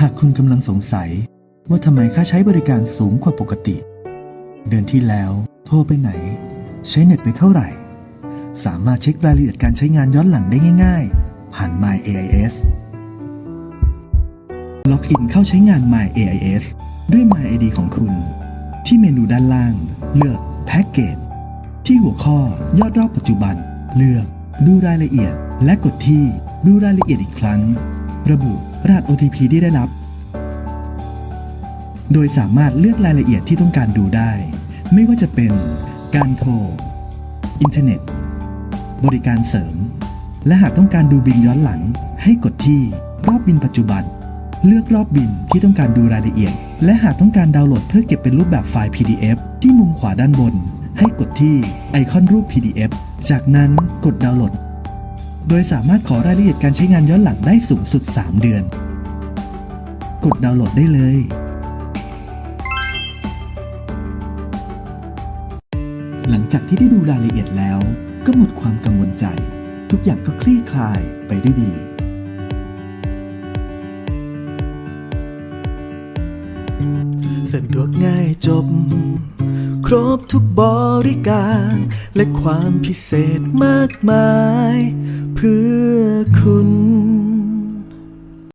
หากคุณกำลังสงสัยว่าทำไมค่าใช้บริการสูงกว่าปกติ เดือนที่แล้ว โทรไปไหน ใช้เน็ตไปเท่าไหร่ สามารถเช็ครายละเอียดการใช้งานย้อนหลังได้ง่าย ๆ ผ่าน My AIS ล็อกอินเข้าใช้งาน My AIS ด้วย My ID ของคุณ ที่เมนูด้านล่าง เลือกแพ็กเกจที่หัวข้อยอดรอบปัจจุบัน เลือก ดูรายละเอียด และกดที่ดูรายละเอียดอีกครั้ง ระบุรหัส OTP ที่ได้รับ โดยสามารถเลือกรายละเอียดที่ต้องการดูได้ ไม่ว่าจะเป็น การโทร อินเทอร์เน็ต บริการเสริม และหากต้องการดูบินย้อนหลัง ให้กดที่รอบบินปัจจุบัน เลือกรอบบินที่ต้องการดูรายละเอียด และหากต้องการดาวน์โหลดเพื่อเก็บเป็นรูปแบบไฟล์ PDF ที่มุมขวาด้านบน ให้กดที่ไอคอนรูป PDF จากนั้นกดดาวน์โหลด โดยสามารถขอรายละเอียดการใช้งานย้อนหลังได้สูงสุด 3 เดือน กดดาวน์โหลดได้เลย หลังจากที่ได้ดูรายละเอียดแล้ว ก็หมดความกังวลใจ ทุกอย่างก็คลี่คลายไปได้ดีสะดวกง่ายจบ ครบทุกบริการ และความพิเศษมากมาย เพื่อคุณ